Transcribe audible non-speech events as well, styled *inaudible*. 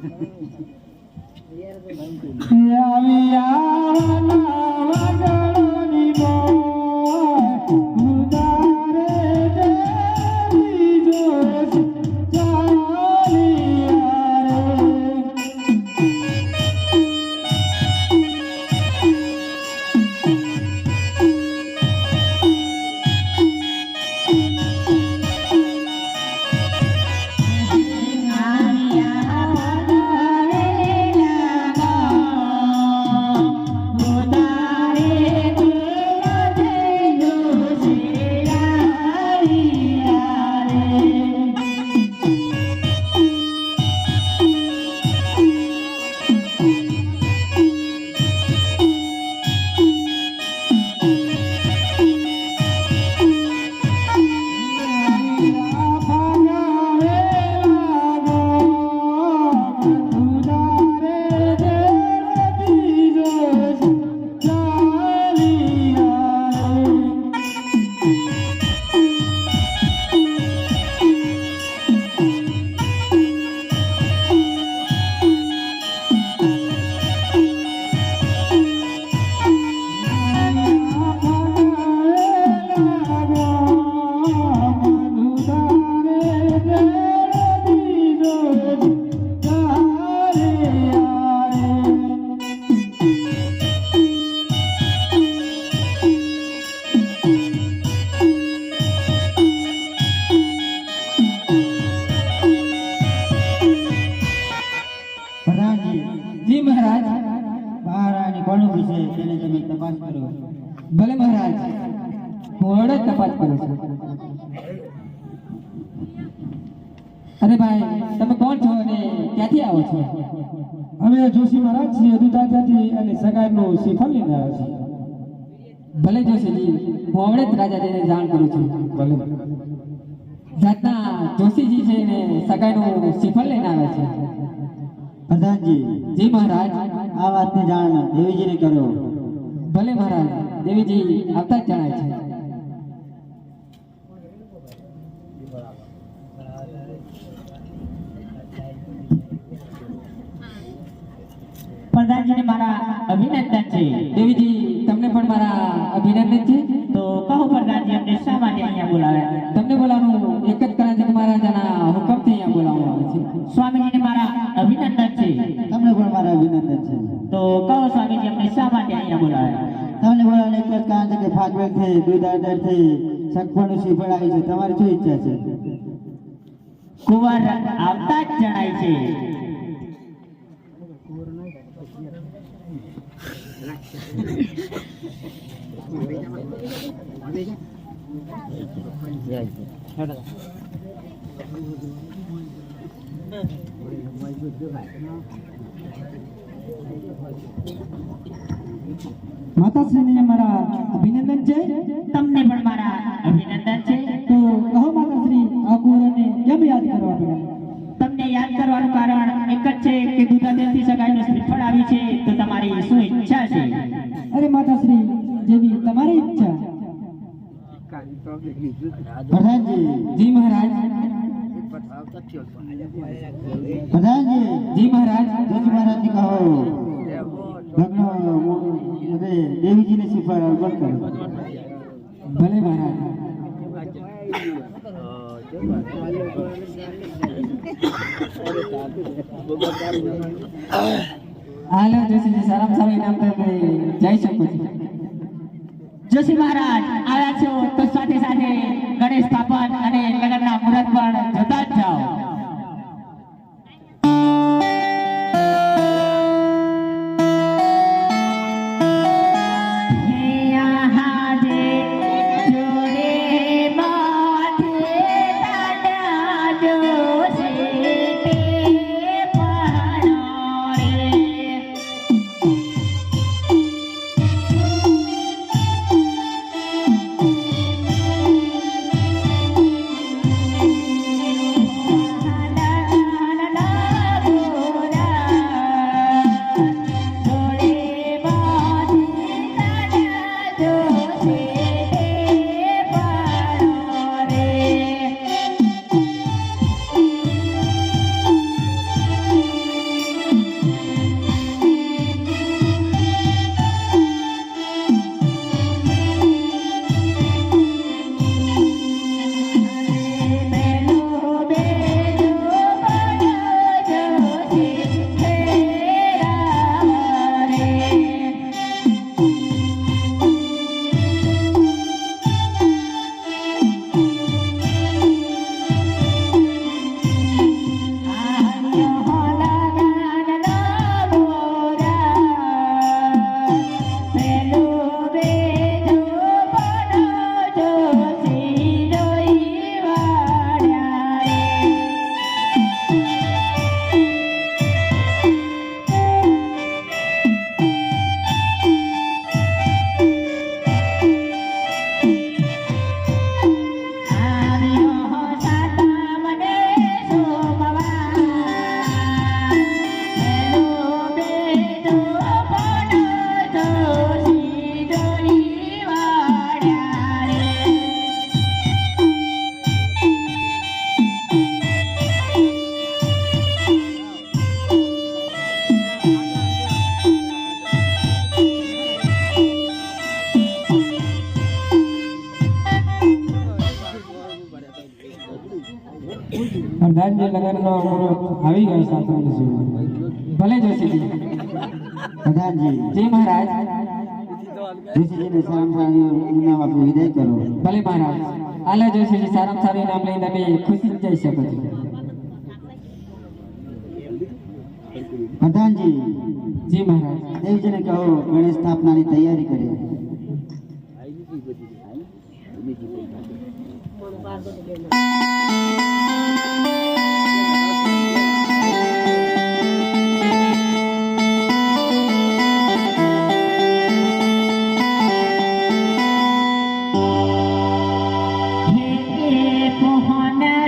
*laughs* આવી પ્રધાનજી જી મહારાજ. મહારાણી કોણ પૂછે તેને તમે તપાસ કરો. ભલે મહારાજ. કોણ તપાસ કરું છું? અરે ભાઈ તમે કોણ છો અને ક્યાંથી આવો છો? અમે જોશી મહારાજ છીએ દુધાજાથી અને સગાઈનું શિખર લઈને આવ્યા છીએ. ભલે જોશીજી હું હમણાં જ રાજાજીને જાણ કરું છું. ભલે. જાતના જોશીજી છે ને સગાઈનું શિખર લઈને આવ્યા છે. પ્રધાનજી જી મહારાજ, આ વાતની જાણ દેવીજીને કરો. ભલે મહારાજ, દેવીજી આવતા જણાય છે. પ્રધાનજીને મારા અભિનંદન છે. દેવીજી, તમને પણ મારા અભિનંદન છે. તો કહો સ્વામીજી અમને શા માટે અહીંયા બોલાવ્યા તમને બોલાવવાનું એક જ કારણ છે કે ફાગવેગથી દુધાજાથી સગપણનું શ્રીફળ આવી છે તમારી શું ઈચ્છા છે કુંવર આવતા જ જણાય છે માતાશ્રીને મારા અભિનંદન છે. તમને પણ મારા અભિનંદન છે. તો કહો માતાશ્રી આ કુંવરને કેમ યાદ કરવા પડ્યા? તમને યાદ કરવાનું કારણ એક જ છે કે દુધાદેવથી સગાઈનું શ્રીફળ આવી છે તો તમારી શું ઈચ્છા છે? અરે માતાશ્રી જેવી તમારી ઈચ્છા. પ્રધાનજી જી મહારાજ. હાલો જોશીજી સારામાં સારું ઇનામ તમે જઈ શકો છો. જોશી મહારાજ, આવ્યા છો તો સાથે સાથે ગણેશ સ્થાપન અને લગ્નના મુહૂર્ત પણ જોતા જ જાઓ પ્રધાનજી લગ્નનો મુહૂર્ત આવી ગયો સાતમની સેવા ભલે જોશીજી પ્રધાનજી જી મહારાજ. જોશીજીને સારામાં સારું ઇનામ આપી વિદાય કરો ભલે મહારાજ. આલા જોશીજી સારામાં સારું ઇનામ લઈને તમે ખુશી જઈ શકો છો પ્રધાનજી જી મહારાજ. દેવજીને કહો ગણેશ સ્થાપનાની તૈયારી કરે. Thank you. hết có hoa na